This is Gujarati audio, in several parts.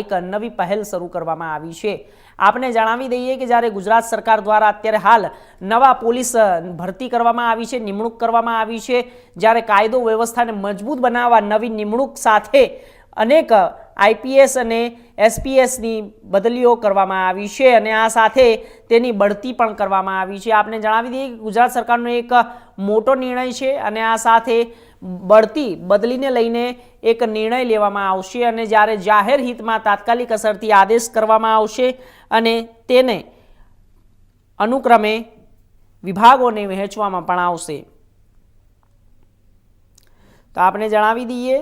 એક નવી પહેલ શરૂ કરવામાં આવી છે. આપને જણાવી દઈએ કે જ્યારે ગુજરાત સરકાર દ્વારા અત્યારે હાલ નવા પોલીસ ભરતી કરવામાં આવી છે, નિમણૂક કરવામાં આવી છે, જ્યારે કાયદો વ્યવસ્થાને મજબૂત બનાવવા નવી નિમણૂક સાથે અનેક આઈપીએસ અને એસપીએસની બદલીઓ કરવામાં આવી છે અને આ સાથે તેની બઢતી પણ કરવામાં આવી છે. આપને જણાવી દઈએ કે ગુજરાત સરકારનો એક મોટો નિર્ણય છે અને આ સાથે બઢતી, બદલીને લઈને એક નિર્ણય લેવામાં આવશે અને જ્યારે જાહેર હિતમાં તાત્કાલિક અસરથી આદેશ કરવામાં આવશે અને તેને અનુક્રમે વિભાગોને વહેંચવામાં પણ આવશે. તો આપણે જણાવી દઈએ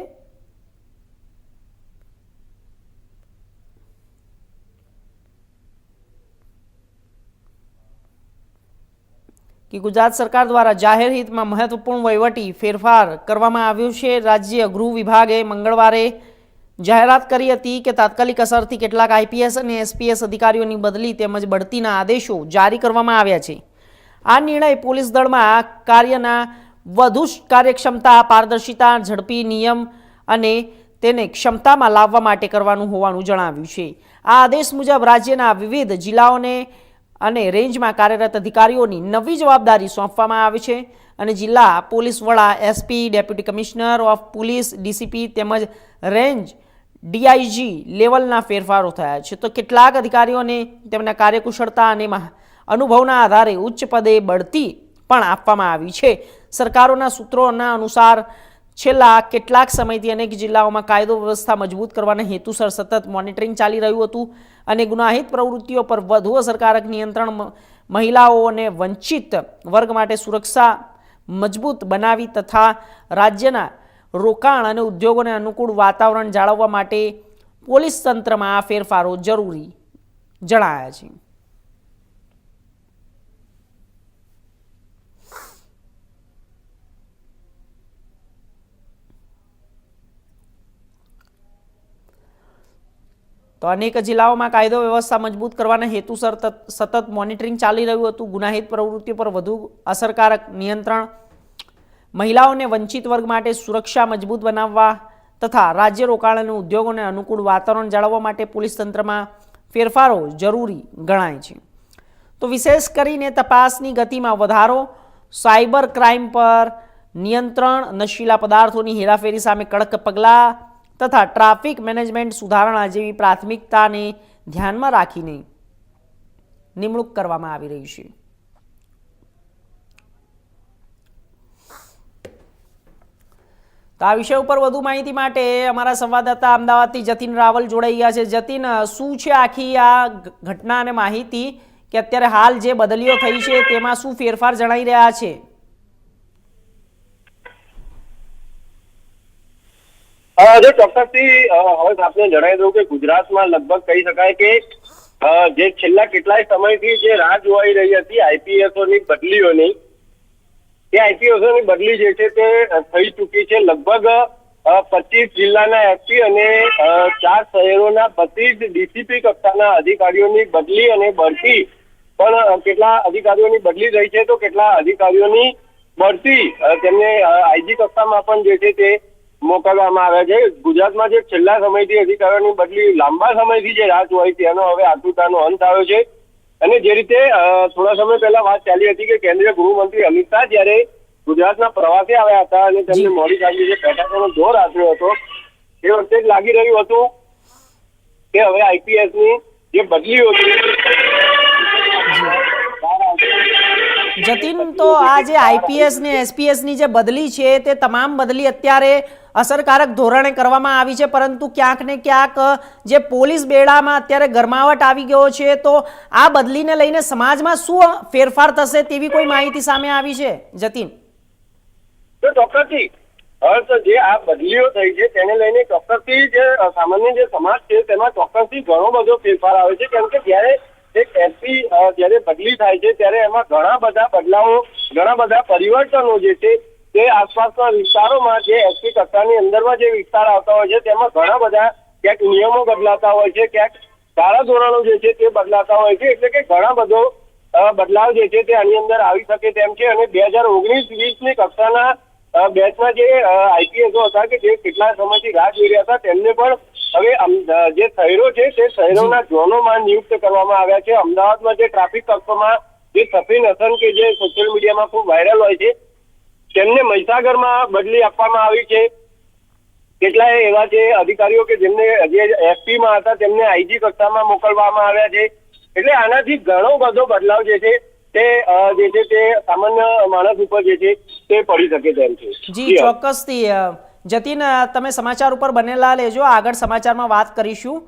કે ગુજરાત સરકાર દ્વારા જાહેર હિતમાં મહત્વપૂર્ણ વહીવટી ફેરફાર કરવામાં આવ્યો છે. રાજ્ય ગૃહ વિભાગે મંગળવારે જાહેરાત કરી હતી કે તાત્કાલિક અસરથી કેટલાક આઈપીએસ અને એસપીએસ અધિકારીઓની બદલી તેમજ બઢતીના આદેશો જારી કરવામાં આવ્યા છે. આ નિર્ણય પોલીસ દળમાં કાર્યના વધુ કાર્યક્ષમતા, પારદર્શિતા, ઝડપી નિયમ અને તેને ક્ષમતામાં લાવવા માટે કરવાનું હોવાનું જણાવ્યું છે. આ આદેશ મુજબ રાજ્યના વિવિધ જિલ્લાઓને અને રેન્જમાં કાર્યરત અધિકારીઓની નવી જવાબદારી સોંપવામાં આવી છે અને જિલ્લા પોલીસ વડા SP deputy commissioner of police DCP તેમજ રેન્જ ડીઆઈજી લેવલના ફેરફારો થયા છે. તો કેટલાક અધિકારીઓને તેમના કાર્યકુશળતા અને અનુભવના આધારે ઉચ્ચ પદે બઢતી પણ આપવામાં આવી છે. સરકારોના સૂત્રોના અનુસાર છેલ્લા કેટલાક સમયથી અનેક જિલ્લાઓમાં કાયદો વ્યવસ્થા મજબૂત કરવાના હેતુસર સતત મોનિટરિંગ ચાલી રહ્યું હતું અને ગુનાહિત પ્રવૃત્તિઓ પર વધુ અસરકારક નિયંત્રણ મહિલાઓ અને વંચિત વર્ગ માટે સુરક્ષા મજબૂત બનાવી તથા રાજ્યના રોકાણ અને ઉદ્યોગોને અનુકૂળ વાતાવરણ જાળવવા માટે પોલીસ તંત્રમાં આ ફેરફારો જરૂરી જણાયા છે. તો અનેક જિલ્લાઓમાં કાયદો વ્યવસ્થા મજબૂત કરવાના હેતુસર તત- સતત મોનિટરિંગ ચાલી રહ્યું હતું. ગુનાહિત પ્રવૃત્તિઓ પર વધુ અસરકારક નિયંત્રણ, મહિલાઓને વંચિત વર્ગ માટે સુરક્ષા મજબૂત બનાવવા તથા રાજ્ય રોકાણ અને ઉદ્યોગોને અનુકૂળ વાતાવરણ જાળવવા માટે પોલીસ તંત્રમાં ફેરફારો જરૂરી ગણાય છે. તો વિશેષ કરીને તપાસની ગતિમાં વધારો, સાયબર ક્રાઇમ પર નિયંત્રણ, નશીલા પદાર્થોની હેરાફેરી સામે કડક પગલાં તથા ટ્રાફિક મેનેજમેન્ટ સુધારણા જેવી પ્રાથમિકતાને ધ્યાનમાં રાખીને નિમણૂક કરવામાં આવી રહી છે. તો આ વિષય ઉપર વધુ માહિતી માટે અમારા સંવાદદાતા અમદાવાદથી જતીન રાવલ જોડાઈ ગયા છે. જતીન, શું છે આખી આ ઘટના અને માહિતી? કે અત્યારે હાલ જે બદલીઓ થઈ છે તેમાં શું ફેરફાર જણાઈ રહ્યા છે? જો ચોક્કસથી હવે આપને જણાવી દઉં કે ગુજરાતમાં લગભગ કહી શકાય કે જે છેલ્લા કેટલાય સમયથી જે રાહ જોવાઈ રહી હતી આઈપીએસઓની બદલીઓની, એ આઈપીએસઓની બદલી જે છે તે થઈ ચૂકી છે. લગભગ પચીસ જિલ્લાના એસપી અને ચાર શહેરોના પચીસ ડીસીપી કક્ષાના અધિકારીઓની બદલી અને બઢતી, પણ કેટલા અધિકારીઓની બદલી થઈ છે તો કેટલા અધિકારીઓની બઢતી તેમને આઈજી કક્ષામાં પણ જે છે તે મોકલવામાં આવ્યા છે. ગુજરાતમાં જે છેલ્લા સમયથી અધિકારીઓની બદલી લાંબા સમયથી જે રાહ જોવાઈ હતી એનો હવે આતુરતાનો અંત આવ્યો છે. અને જે રીતે થોડા સમય પહેલા વાત ચાલી હતી કે કેન્દ્રીય ગૃહમંત્રી અમિત શાહ જ્યારે ગુજરાતના પ્રવાસે આવ્યા હતા અને તેમને મોડી સાંજે જે બેઠકોનો જોર આપ્યો હતો એ વખતે જ લાગી રહ્યું હતું કે હવે આઈપીએસની જે બદલીઓ છે જતીન તો આ જે આઈપીએસ ને એસપીએસની જે બદલી છે તે તમામ બદલી અત્યારે અસરકારક ધોરણે કરવામાં આવી છે, પરંતુ ક્યાંક ને ક્યાંક જે પોલીસ બેડામાં અત્યારે ગરમાવટ આવી ગયો છે, તો આ બદલીને લઈને સમાજમાં શું ફેરફાર થશે તેવી કોઈ માહિતી સામે આવી છે? જતીન. હર્ષ જે આ બદલીઓ થઈ છે, તેને લઈને ચોક્કસથી જે સામાન્ય જે સમાજ છે, તેમાં ચોક્કસથી ઘણો બધો ફેરફાર આવે છે, કેમ કે જ્યારે એક એસપી જ્યારે બદલી થાય છે, ત્યારે એમાં ઘણા બધા બદલાવો, ઘણા બધા પરિવર્તનો જે છે, તે આસપાસના વિસ્તારોમાં જે એસટી કક્ષાની અંદરમાં જે વિસ્તાર આવતા હોય છે તેમાં ઘણા બધા ક્યાંક નિયમો બદલાતા હોય છે ક્યાંક ધારા ધોરણો જે છે તે બદલાતા હોય છે એટલે કે ઘણા બધો બદલાવ જે છે તે આની અંદર આવી શકે તેમ છે. અને બે હજાર ઓગણીસ વીસની કક્ષાના બેચના જે આઈપીએસો હતા કે જે કેટલા સમયથી રાહ જોઈ રહ્યા હતા તેમને પણ હવે જે શહેરો છે તે શહેરોના ઝોનોમાં નિયુક્ત કરવામાં આવ્યા છે. અમદાવાદમાં જે ટ્રાફિક કક્ષોમાં જે સફીન હસન કે જે સોશિયલ મીડિયામાં ખૂબ વાયરલ હોય છે તેમને મહીસાગરમાં બદલી આપવામાં આવી છે કેટલાય એવા જે અધિકારીઓ કે જેમને જે એસપી માં હતા તેમને આઈજી કક્ષામાં મોકલવામાં આવ્યા છે. એટલે આનાથી ઘણો બધો બદલાવ જે છે તે જે છે તે સામાન્ય માણસ ઉપર જે છે તે પડી શકે તેમ છે. જી ચોક્કસથી જતીન તમે સમાચાર ઉપર બનેલા લેજો. આગળ સમાચારમાં વાત કરીશું.